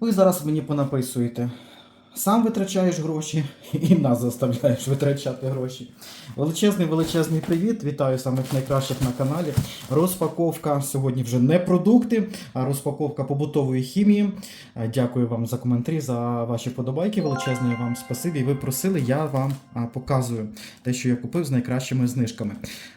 Ви зараз мені понаписуєте. Сам витрачаєш гроші і нас заставляєш витрачати гроші. Величезний величезний привіт! Вітаю самих найкращих на каналі. Розпаковка сьогодні вже не продукти, а розпаковка побутової хімії. Е, Дякую вам за коментарі, за ваші подобайки. Величезне вам спасибі. Ви просили, я вам показую те, що я купив з найкращими знижками.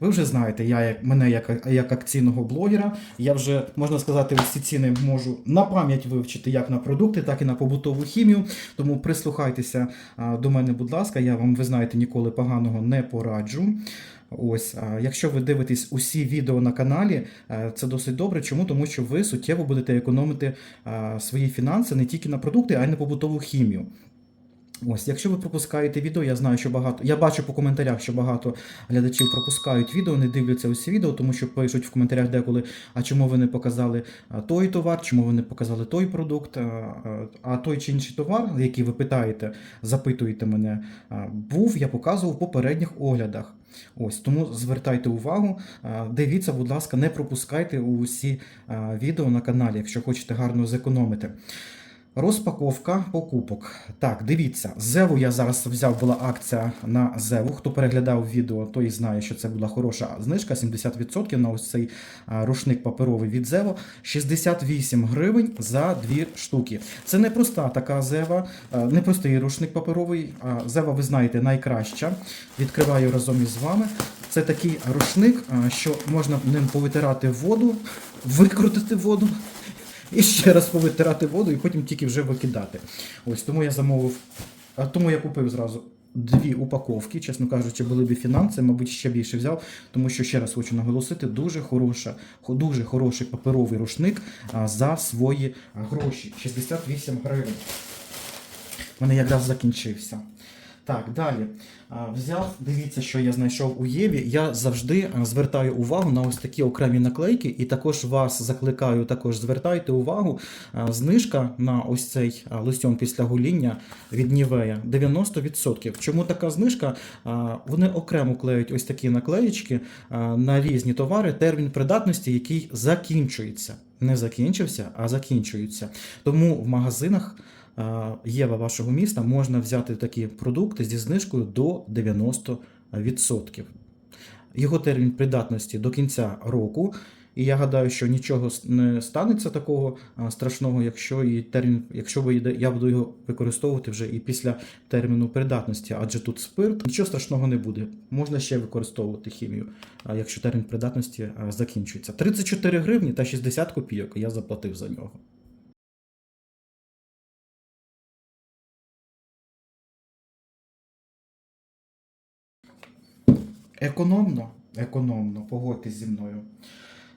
Ви вже знаєте, я як мене як, як акційного блогера. Я вже можна сказати, всі ціни можу на пам'ять вивчити як на продукти, так і на побутову хімію. Тому прислухайтеся до мене, будь ласка. Я вам, ви знаєте, ніколи поганого не пораджу. Ось, якщо ви дивитесь усі відео на каналі, е, це досить добре. Чому? Тому що ви суттєво будете економити свої фінанси не тільки на продукти, а й на побутову хімію. Ось, якщо ви пропускаєте відео, я знаю, що багато. Я бачу по коментарях, що багато глядачів пропускають відео, не дивляться усі відео, тому що пишуть в коментарях деколи, а чому ви не показали той товар, чому ви не показали той продукт, а, той чи інший товар, який ви питаєте, запитуєте мене, був, я показував в попередніх оглядах. Ось тому звертайте увагу, дивіться, будь ласка, не пропускайте усі відео на каналі, якщо хочете гарно зекономити. Розпаковка покупок. Так, дивіться, Зеву я зараз взяв, була акція на Зеву. Хто переглядав відео, той знає, що це була хороша знижка, 70% на ось цей рушник паперовий від Зево. 68 гривень за дві штуки. Це не проста така Зева, не простий рушник паперовий. Зева, ви знаєте, найкраща. Відкриваю разом із вами. Це такий рушник, що можна ним повитирати воду, викрутити воду і ще раз повитирати воду, і потім тільки вже викидати. Ось тому я замовив, а тому я купив зразу. Дві упаковки, чесно кажучи, були б фінанси, мабуть, ще більше взяв, тому що ще раз хочу наголосити, дуже хороша, дуже хороший паперовий рушник за свої гроші. 68 гривень. У мене якраз закінчився. Так, далі. Взяв, дивіться, що я знайшов у Єві. Я завжди звертаю увагу на ось такі окремі наклейки, і також вас закликаю, також звертайте увагу. Знижка на ось цей а, лосьон після гоління від Нівея 90%. Чому така знижка? Вони окремо клеють ось такі наклеєчки на різні товари, термін придатності, який закінчується. Не закінчився, а закінчується. Тому в магазинах. Е, Єва вашого міста можна взяти такі продукти зі знижкою до 90%. Його термін придатності до кінця року. І я гадаю, що нічого не станеться такого страшного, якщо і термін, якщо ви я буду його використовувати вже і після терміну придатності, адже тут спирт, нічого страшного не буде. Можна ще використовувати хімію, якщо термін придатності закінчується. 34 гривні та 60 копійок я заплатив за нього. Економно, економно, погодьтесь зі мною.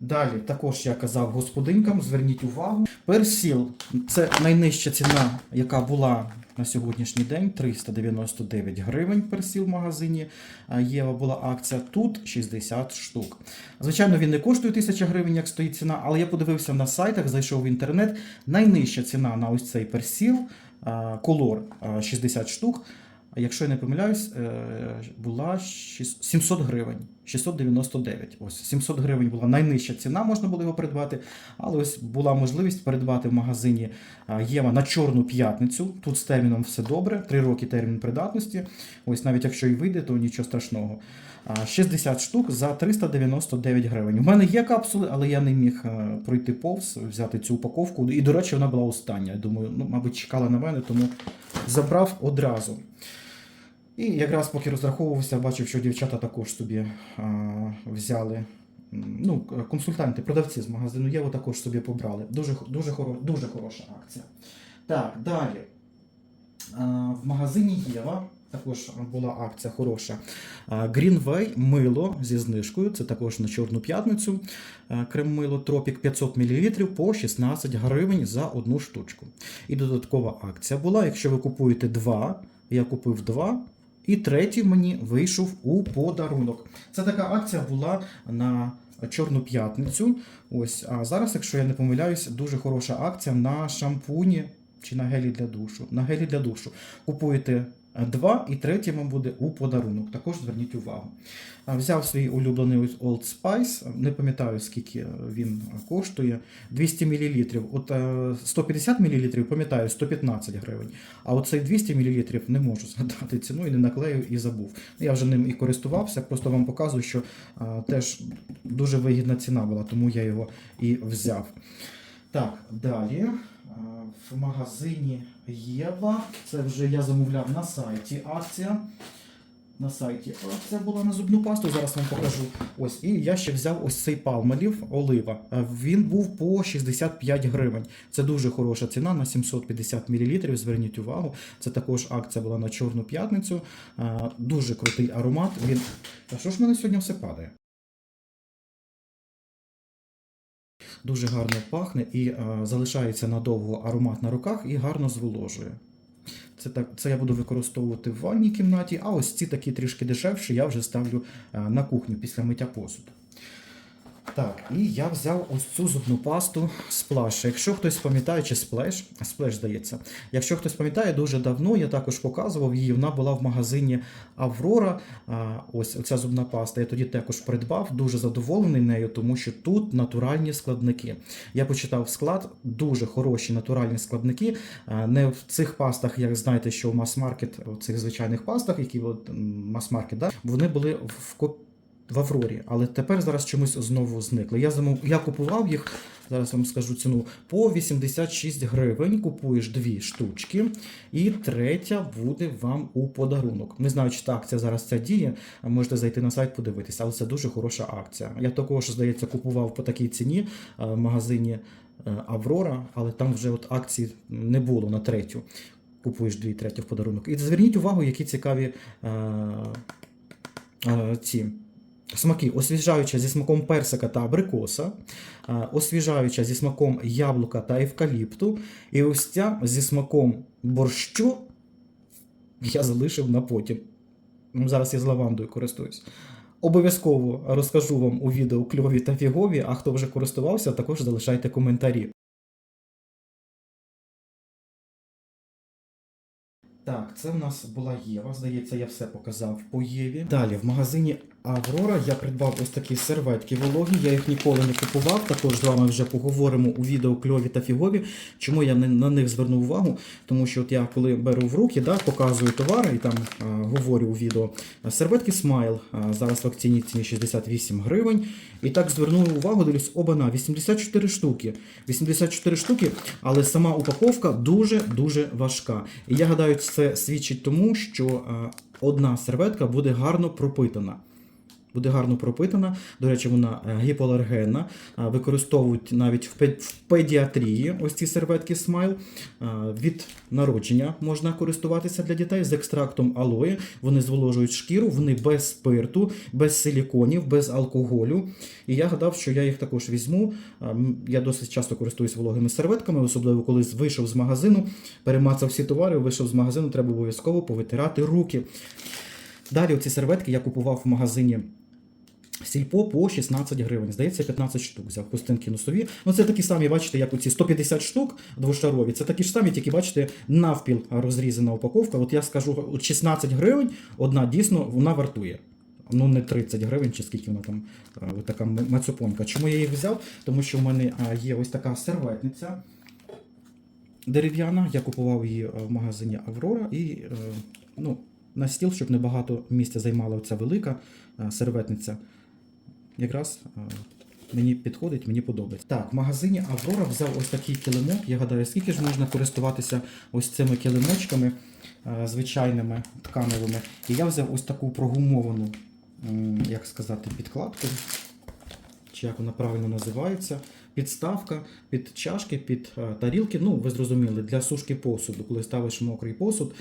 Далі, також я казав господинкам, зверніть увагу. Персіл це найнижча ціна, яка була на сьогоднішній день 399 гривень персіл в магазині. Єва була акція. Тут 60 штук. Звичайно, він не коштує 1000 гривень, як стоїть ціна, але я подивився на сайтах, зайшов в інтернет. Найнижча ціна на ось цей персіл, колор 60 штук. А Якщо я не помиляюсь, е, була 700 гривень, 699. Ось 700 гривень була найнижча ціна, можна було його придбати. Але ось була можливість придбати в магазині Єва на чорну п'ятницю. Тут з терміном все добре, 3 роки термін придатності. Ось навіть якщо і вийде, то нічого страшного. А, 60 штук за 399 гривень. У мене є капсули, але я не міг е, пройти повз, взяти цю упаковку. І, до речі, вона була остання. Думаю, ну, мабуть, чекала на мене, тому забрав одразу. І якраз поки розраховувався, бачив, що дівчата також собі а, взяли. Ну, консультанти, продавці з магазину Єво також собі побрали. Дуже, дуже, хоро, дуже хороша акція. Так, далі. А, в магазині Єва також була акція хороша. А, Greenway мило зі знижкою. Це також на Чорну п'ятницю. А, Крем-мило Тропік 500 мл по 16 гривень за одну штучку. І додаткова акція була. Якщо ви купуєте два, я купив два. І третій мені вийшов у подарунок. Це така акція була на Чорну п'ятницю. Ось, а зараз, якщо я не помиляюсь, дуже хороша акція на шампуні чи на гелі для душу. На гелі для душу. Купуєте Два і третє вам буде у подарунок. Також зверніть увагу. Взяв свій улюблений Old Spice, не пам'ятаю, скільки він коштує. 200 мл. От е, 150 мл, пам'ятаю, 115 гривень. А оцей 200 мл не можу згадати ціну і не наклею і забув. Я вже ним і користувався, просто вам показую, що теж дуже вигідна ціна була, тому я його і взяв. Так, далі. А, В магазині Єва. Це вже я замовляв на сайті акція. На сайті акція була на зубну пасту. Зараз вам покажу. Ось, і я ще взяв ось цей палмолів олива. Е, Він був по 65 гривень. Це дуже хороша ціна на 750 мл. Зверніть увагу. Це також акція була на Чорну п'ятницю. Е, Дуже крутий аромат. Він. Та що ж мене сьогодні все падає? Дуже гарно пахне і е, залишається надовго аромат на руках і гарно зволожує. Це, так, це я буду використовувати в ванній кімнаті, а ось ці такі трішки дешевші я вже ставлю е, на кухню після миття посуду. Так, і я взяв ось цю зубну пасту сплаш. Якщо хтось пам'ятає, чи сплеш, сплеш здається. Якщо хтось пам'ятає, дуже давно я також показував її. Вона була в магазині Аврора. Ось ця зубна паста. Я тоді також придбав, дуже задоволений нею, тому що тут натуральні складники. Я почитав склад, дуже хороші натуральні складники. Не в цих пастах, як знаєте, що в мас-маркет, в цих звичайних пастах, які от, мас-маркет, да, вони були в коп- в Аврорі, але тепер зараз чомусь знову зникли. Я замов... я купував їх, зараз вам скажу ціну, по 86 гривень. Купуєш дві штучки, і третя буде вам у подарунок. Не знаю, чи та акція зараз ця діє. Можете зайти на сайт, подивитися, але це дуже хороша акція. Я також, здається, купував по такій ціні е, в магазині е, Аврора, але там вже от акції не було на третю. Купуєш дві третю в подарунок. І зверніть увагу, які цікаві е, е, ці. Смаки освіжаюча зі смаком персика та абрикоса, освіжаюча зі смаком яблука та евкаліпту, і ось ця зі смаком борщу я залишив на потім. Ну, Зараз я з лавандою користуюсь. Обов'язково розкажу вам у відео кльові та фігові, а хто вже користувався, також залишайте коментарі. Так, це в нас була Єва. Здається, я все показав по Єві. Далі в магазині Аврора я придбав ось такі серветки вологі. Я їх ніколи не купував. Також з вами вже поговоримо у відео кльові та фігові. Чому я не- на них звернув увагу? Тому що от я коли беру в руки, да, показую товари і там а, говорю у відео. Серветки Смайл зараз в акційній ціні 68 гривень. І так звернув увагу, дивлюсь, обана 84 штуки. 84 штуки, але сама упаковка дуже-дуже важка. І я гадаю, це свідчить тому, що а, одна серветка буде гарно пропитана. Буде гарно пропитана. До речі, вона е, гіпоалергенна. Використовують навіть в педіатрії ось ці серветки Смайл. Від народження можна користуватися для дітей з екстрактом алої. Вони зволожують шкіру, вони без спирту, без силіконів, без алкоголю. І я гадав, що я їх також візьму. Я досить часто користуюсь вологими серветками, особливо коли вийшов з магазину, перемацав всі товари, вийшов з магазину, треба обов'язково повитирати руки. Далі ці серветки я купував в магазині. Сільпо по 16 гривень. Здається, 15 штук взяв хустинки носові. Ну, це такі самі, бачите, як оці 150 штук двошарові. Це такі ж самі, тільки бачите, навпіл розрізана упаковка. От я скажу, от 16 гривень одна дійсно вона вартує. Ну, не 30 гривень, чи скільки вона там, е, от така м- мацюпонька. Чому я їх взяв? Тому що в мене є ось така серветниця дерев'яна. Я купував її е, в магазині Аврора і е, ну, на стіл, щоб небагато місця займала ця велика е, серветниця. Якраз е, мені підходить, мені подобається. Так, в магазині Аврора взяв ось такий килимок. Я гадаю, скільки ж можна користуватися ось цими килимочками е, звичайними тканевими. І я взяв ось таку прогумовану, як сказати, підкладку чи як вона правильно називається, підставка під чашки, під е, тарілки. Ну, ви зрозуміли, для сушки посуду. Коли ставиш мокрий посуд,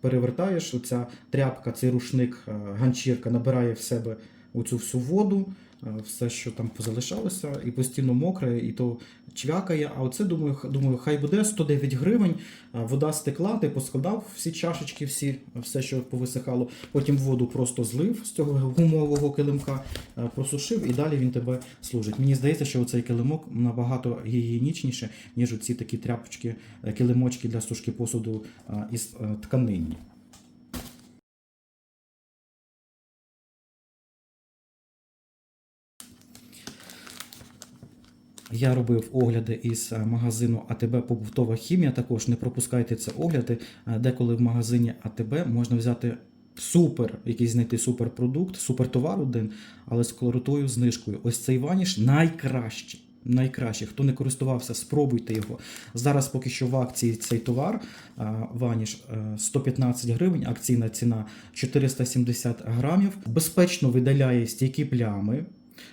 перевертаєш, оця тряпка, цей рушник, ганчірка набирає в себе оцю всю воду, е, все, що там позалишалося, і постійно мокре, і то чвякає. А оце думаю, думаю, хай буде 109 гривень. е, Вода стекла, ти поскладав всі чашечки, всі, все, що повисихало. Потім воду просто злив з цього гумового килимка, е, просушив і далі він тебе служить. Мені здається, що цей килимок набагато гігієнічніше, ніж оці такі тряпочки, е, килимочки для сушки посуду е, із е, тканинні. Я робив огляди із е, магазину АТБ Побутова хімія. Також не пропускайте це огляди. Е, Деколи в магазині АТБ можна взяти супер, якийсь знайти суперпродукт, супертовар один, але з крутою знижкою. Ось цей ваніш найкращий. Найкраще, хто не користувався, спробуйте його. Зараз поки що в акції цей товар ваніш е, 115 гривень, акційна ціна 470 грамів. Безпечно видаляє стійкі плями,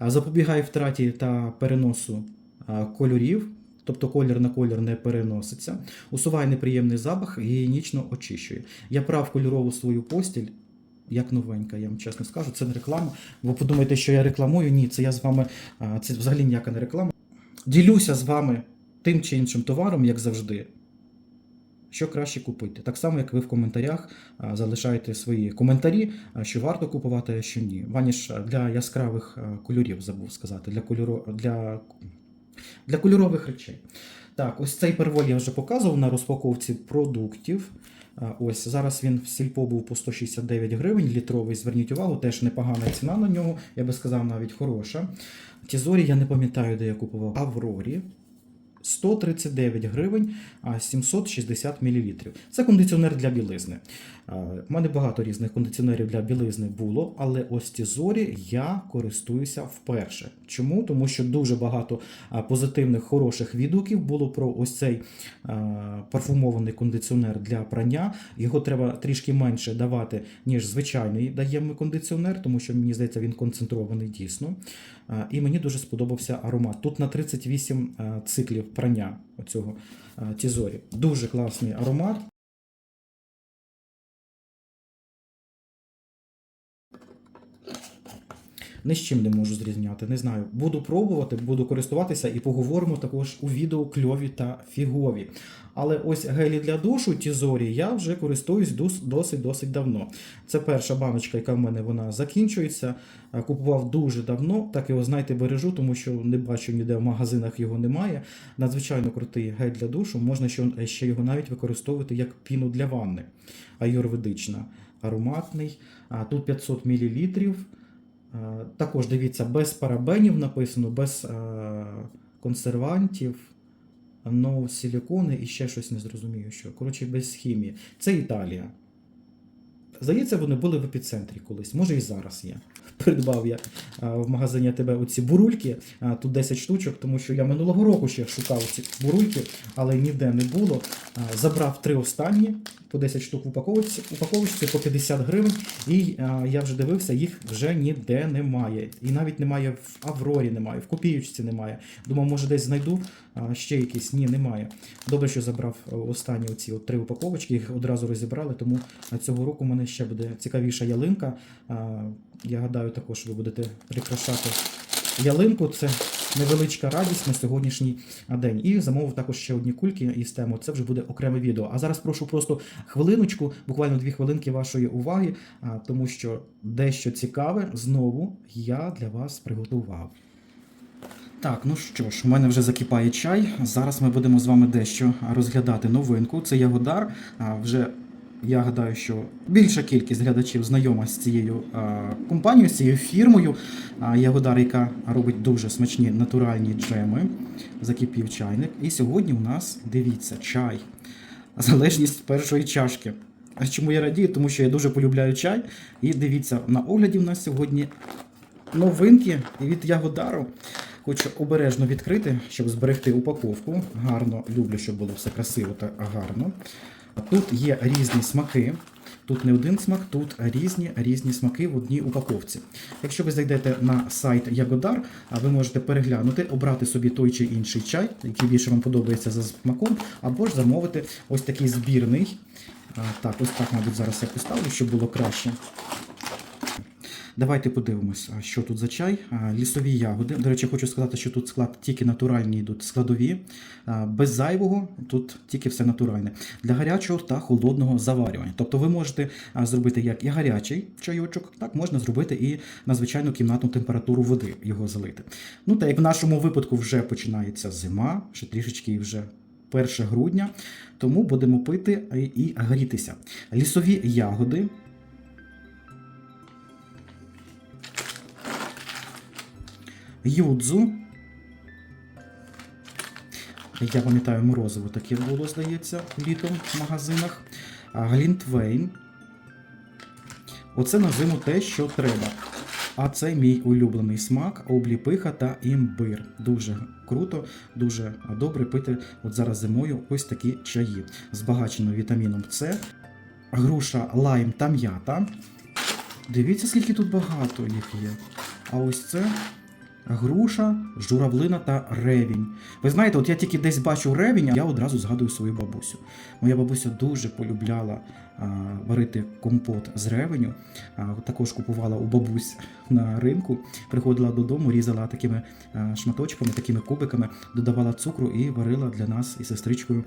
запобігає втраті та переносу кольорів. Тобто колір на колір не переноситься, усуває неприємний запах, гігієнічно очищує. Я прав кольорову свою постіль, як новенька, я вам чесно скажу. Це не реклама. Ви подумаєте, що я рекламую? Ні, це я з вами, це взагалі ніяка не реклама. Ділюся з вами тим чи іншим товаром, як завжди. Що краще купити. Так само, як ви в коментарях залишаєте свої коментарі, що варто купувати, а що ні. Ваніш для яскравих кольорів забув сказати, для, кольоро... для... для кольорових речей. Так, ось цей перволь я вже показував на розпаковці продуктів. Ось зараз він в сільпо був по 169 гривень, літровий. Зверніть увагу, теж непогана ціна на нього, я би сказав, навіть хороша. Тізорі я не пам'ятаю, де я купував. Аврорі 139 гривень, 760 мл. Це кондиціонер для білизни. У мене багато різних кондиціонерів для білизни було, але ось Тізорі я користуюся вперше. Чому? Тому що дуже багато позитивних, хороших відгуків було про ось цей парфумований кондиціонер для прання. Його треба трішки менше давати, ніж звичайний даємо кондиціонер, тому що мені здається, він концентрований дійсно. І мені дуже сподобався аромат. Тут на 38 циклів прання оцього Тізорі. Дуже класний аромат. Ні з чим не можу зрівняти, не знаю. Буду пробувати, буду користуватися і поговоримо також у відео кльові та фігові. Але ось гелі для душу Тізорі я вже користуюсь досить-досить давно. Це перша баночка, яка в мене вона закінчується. Е, Купував дуже давно, так його знаєте, бережу, тому що не бачу ніде в магазинах його немає. Надзвичайно крутий гель для душу. Можна ще, його навіть використовувати як піну для ванни. Аюрведична, ароматний. Тут 500 мл. Е, Також дивіться, без парабенів написано, без е, консервантів, но силікони і ще щось не зрозумію, що. Коротше, без хімії. Це Італія. Здається, вони були в епіцентрі колись, може і зараз є. Придбав я в магазині тебе оці бурульки, тут 10 штучок, тому що я минулого року ще шукав ці бурульки, але ніде не було. Забрав три останні по 10 штук в упаковочці, упаковочці по 50 гривень, і я вже дивився, їх вже ніде немає. І навіть немає в Аврорі, немає, в копіючці немає. Думав, може десь знайду ще якісь. Ні, немає. Добре, що забрав е, останні оці от три упаковочки, їх одразу розібрали, тому цього року у мене ще буде цікавіша ялинка. Я гадаю, також ви будете прикрашати ялинку. Це невеличка радість на сьогоднішній день. І замовив також ще одні кульки із тему. Це вже буде окреме відео. А зараз прошу просто хвилиночку, буквально дві хвилинки вашої уваги, тому що дещо цікаве знову я для вас приготував. Так, ну що ж, у мене вже закипає чай. Зараз ми будемо з вами дещо розглядати новинку. Це Ягодар. Вже я гадаю, що більша кількість глядачів знайома з цією компанією, з цією фірмою. Ягодар, яка робить дуже смачні натуральні джеми. Закипів чайник. І сьогодні у нас, дивіться, чай. Залежність першої чашки. А чому я радію? Тому що я дуже полюбляю чай. І дивіться, на огляді у нас сьогодні новинки від Ягодару. Хочу обережно відкрити, щоб зберегти упаковку. Гарно люблю, щоб було все красиво та гарно. Тут є різні смаки. Тут не один смак, тут різні різні смаки в одній упаковці. Якщо ви зайдете на сайт Ягодар, ви можете переглянути, обрати собі той чи інший чай, який більше вам подобається за смаком, або ж замовити ось такий збірний. Так, ось так, мабуть, зараз я поставлю, щоб було краще. Давайте подивимось, що тут за чай. Лісові ягоди. До речі, хочу сказати, що тут склад тільки натуральні йдуть складові, без зайвого, тут тільки все натуральне. Для гарячого та холодного заварювання. Тобто ви можете зробити як і гарячий чайочок, так можна зробити і на звичайну кімнатну температуру води його залити. Ну та як в нашому випадку вже починається зима, ще трішечки вже 1 грудня, тому будемо пити і грітися. Лісові ягоди. Юдзу. Я пам'ятаю, морозиво таке було, здається, літом в магазинах. Глінтвейн. Оце на зиму те, що треба. А це мій улюблений смак, обліпиха та імбир. Дуже круто, дуже добре пити от зараз зимою ось такі чаї. Збагачено вітаміном С, груша, лайм та м'ята. Дивіться, скільки тут багато їх є. А ось це груша, журавлина та ревінь. Ви знаєте, от я тільки десь бачу ревінь, а я одразу згадую свою бабусю. Моя бабуся дуже полюбляла варити компот з ревеню. Також купувала у бабусь на ринку, приходила додому, різала такими шматочками, такими кубиками, додавала цукру і варила для нас із сестричкою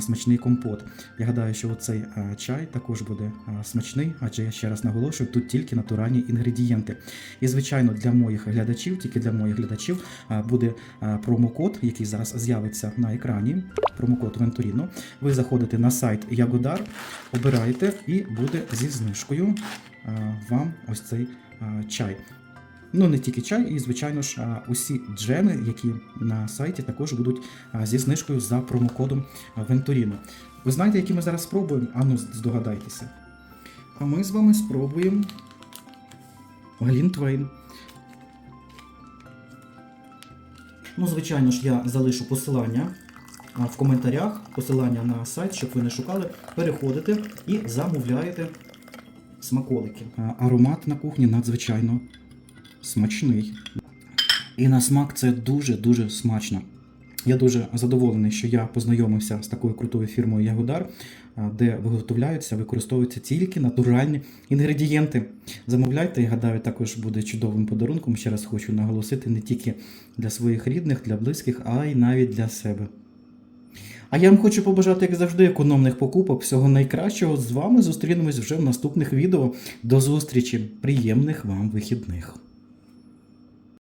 смачний компот. Я гадаю, що цей чай також буде смачний, адже я ще раз наголошую, тут тільки натуральні інгредієнти. І, звичайно, для моїх глядачів, тільки для моїх глядачів, буде промокод, який зараз з'явиться на екрані. Промокод Venturino. Ви заходите на сайт Ягодар, обираєте і буде зі знижкою вам ось цей чай. Ну, не тільки чай, і, звичайно ж, усі джеми, які на сайті, також будуть зі знижкою за промокодом Venturino. Ви знаєте, які ми зараз спробуємо? Ану, здогадайтеся. А ми з вами спробуємо Глінтвейн. Ну, звичайно ж, я залишу посилання в коментарях, посилання на сайт, щоб ви не шукали. Переходите і замовляєте смаколики. Аромат на кухні надзвичайно смачний. І на смак це дуже-дуже смачно. Я дуже задоволений, що я познайомився з такою крутою фірмою Ягодар, де виготовляються, використовуються тільки натуральні інгредієнти. Замовляйте, я гадаю, також буде чудовим подарунком. Ще раз хочу наголосити не тільки для своїх рідних, для близьких, а й навіть для себе. А я вам хочу побажати, як завжди, економних покупок, всього найкращого. З вами зустрінемось вже в наступних відео. До зустрічі! Приємних вам вихідних!